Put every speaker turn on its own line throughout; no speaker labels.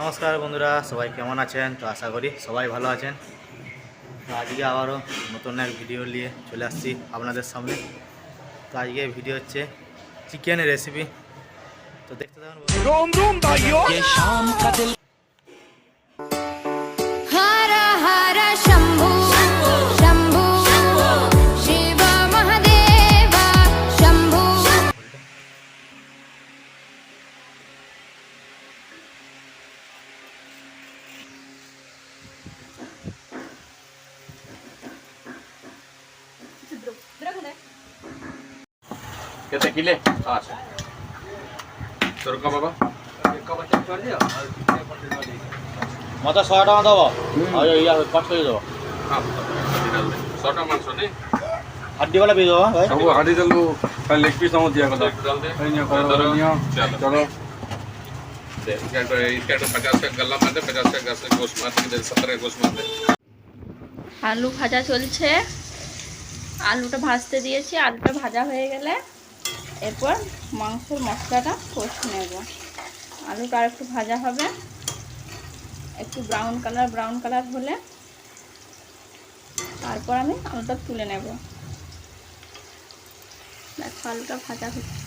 নমস্কার বন্ধুরা সবাই কেমন আছেন? তো আশা করি সবাই ভালো আছেন। তো আজকে আবারও নতুন এক ভিডিও নিয়ে চলে আসছি আপনাদের সামনে। তো আজকে ভিডিও হচ্ছে চিকেনের রেসিপি তো দেখতে থাকুন
कितने किले हाँ सर का बाबा
মতো ছয় টাকা দেবো আর ইয়া কাট করে দেবো
ছয় টাকা মাংস নেই হাড্ডি वाला
भी दो भाई सब
हाडी चल दो पहले लेग पीस हम दिया करो
डाल दे
नहीं करो नहीं
चलो इसका तो इसका तो 50 का गला मार दे 50 का गस गोश्त मार दे 70 का गोश्त मार दे
আলু ভাজা চলছে আলুটা ভাজতে দিয়েছি আলুটা ভাজা হয়ে গেলে এরপর মাংসের মশলাটা কষে নেব। আলুটা আর একটু ভাজা হবে, একটু ব্রাউন কালার ব্রাউন কালার হলে তারপর আমি আলুটা তুলে নেব। দেখো আলুটা ভাজা হচ্ছে।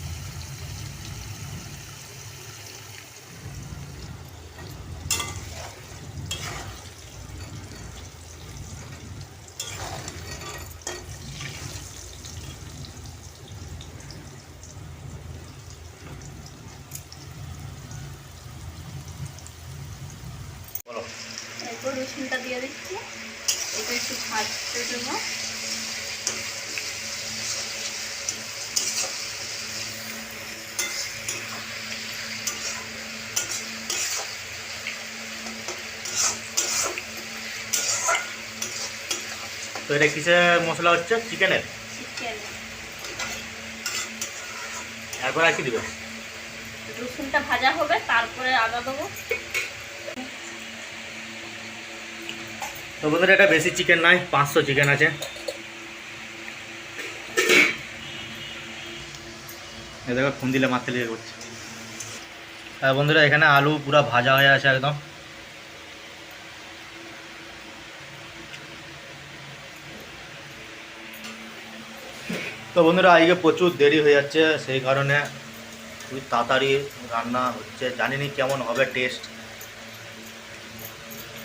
এরপর রসুনটা দিয়ে দিচ্ছি। এটা একটু ভাজতে দেবো।
তো এটা কিসের মশলা হচ্ছে? চিকেনের?
চিকেন
এরপর আর কি দিবে?
রসুনটা ভাজা হবে তারপরে আদা দেবো।
তো বন্ধুরা, এটা বেশি চিকেন নাই পাঁচশো চিকেন আছে। দেখো ফোন দিলে মারতে লেগে করছে। আর বন্ধুরা, এখানে আলু পুরো ভাজা হয়ে আছে একদম। তো বন্ধুরা, আজকে প্রচুর দেরি হয়ে যাচ্ছে, সেই কারণে খুবই তাড়াতাড়ি রান্না হচ্ছে। জানি নি কেমন হবে টেস্ট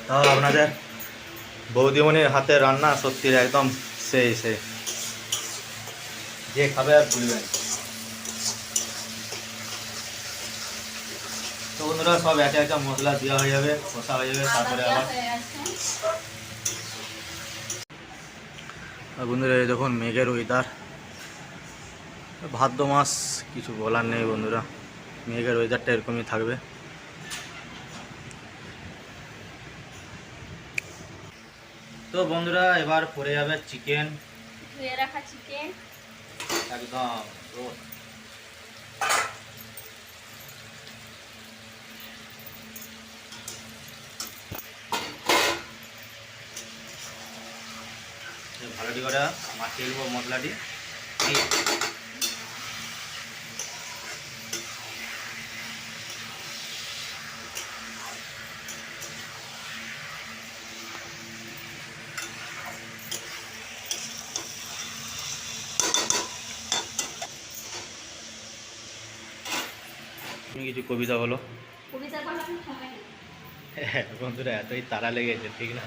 তাও আপনাদের বৌদিমণির হাতে রান্না সত্যি একদম সেই সেই। যে খাবে আর ভুলবেন তো বন্ধুরা সব একে একে মশলা দেওয়া হয়ে যাবে কষা হয়ে যাবে তারপরে আবার আর বন্ধুরা এই দেখুন মেঘের ওয়েদার ভাদ্র মাস কিছু বলার নেই বন্ধুরা। মেঘের ওয়েদারটা এরকমই থাকবে। তো বন্ধুরা এবার পরে যাবে চিকেন
ধুয়ে রাখা চিকেন
একদম ভালোটি করে মাখিয়ে দেবো মশলাটি। তুমি কিছু কবিতা বলো।
নেই।
বন্ধুরা এতই তারা লেগেছে ঠিক না?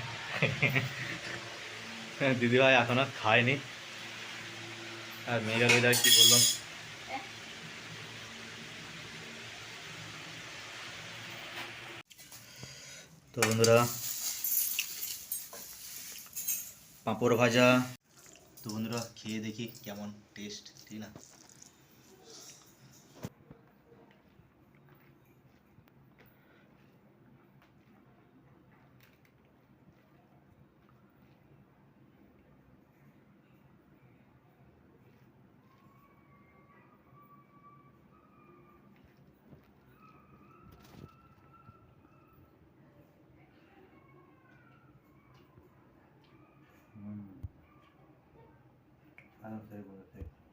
দিদিভাই এখনও খায়নি। আর মেঘা ওয়েদার কি বললাম তো বন্ধুরা পাঁপড় ভাজা। তো বন্ধুরা খেয়ে দেখি কেমন টেস্ট ঠিক না? Adam Sandler effect.